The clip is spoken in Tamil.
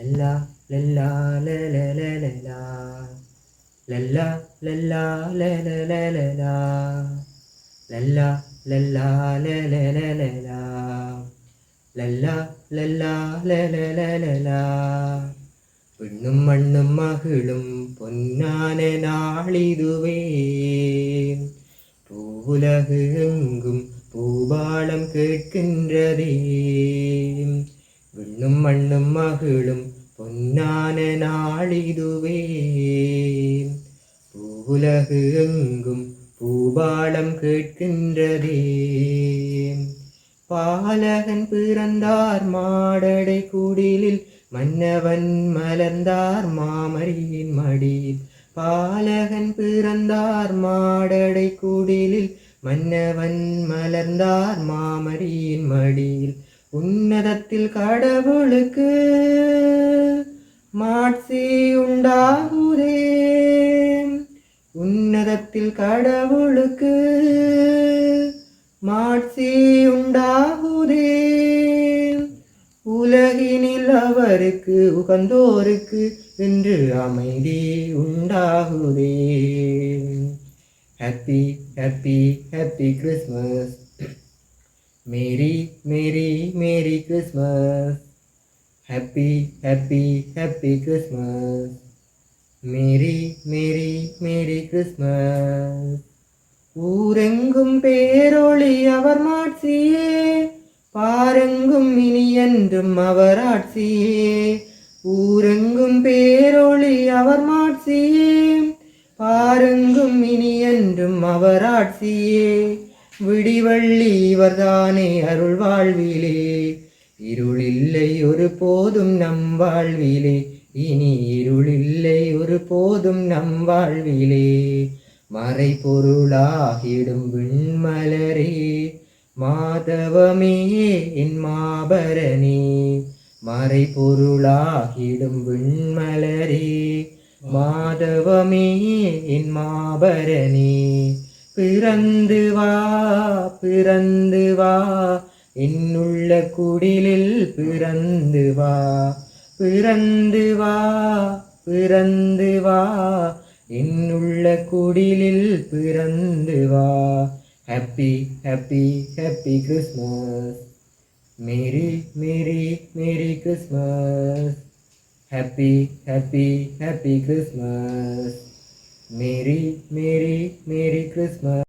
ലല്ല ലല്ല ലല്ല ലല്ല ലല്ല ലല്ല പെണ്ണും മണ്ണും മകളും പൊന്നാനെ നാളിതുവേ പൂവുലകെങ്കും പൂവാളം കേൾക്കുന്നതേ கேட்கின்றதே விண்ணும் மண்ணும் மகிழும் பொன்னான நாளிதுவே பூவுலகு எங்கும் பூபாலம் கேட்கின்றதே. பாலகன் பிறந்தார் மாடடை குடிலில் மன்னவன் மலர்ந்தார் மாமரியின் மடியில். பாலகன் பிறந்தார் மாடடை குடிலில் மன்னவன் மலர்ந்தார் மாமரியின் மடியில். உன்னதத்தில் கடவுளுக்கு மாட்சி உண்டாகுதே. உன்னதத்தில் கடவுளுக்கு மாட்சி உண்டாகுதே. உலகினில் அவருக்கு உகந்தோருக்கு என்று அமைதி உண்டாகுதே. Happy happy happy Christmas merry merry merry Christmas. Happy happy happy Christmas. Merry merry merry Christmas. ஊரெங்கும் பேரொளி அவர் மாட்சியே. பாரெங்கும் இனி என்றும் அவர் ஆட்சியே. ஊரெங்கும் பேரொளி அவர் மாட்சியே. பாரெங்கும் இனி என்றும் அவர் ஆட்சியே. விடிவள்ளி இவர்தானே அருள் வாழ்விலே. இருளில்லை ஒரு போதும் நம் வாழ்விலே. இனி இருளில்லை ஒரு போதும் நம் வாழ்விலே. மறை பொருளாகிடும் விண்மலரே. மாதவமே என் மாபரணி மறை பொருளாகிடும் விண்மலரே. மாதவமே என் மாபரணி பிறந்து வா பிறந்து வா. என்னுள்ள குடிலில் பிறந்து வா. பிறந்து வா பிறந்து வா. என்னுள்ள குடிலில் பிறந்து வா. Happy happy happy Christmas merry merry merry Christmas happy happy happy Christmas merry merry merry Christmas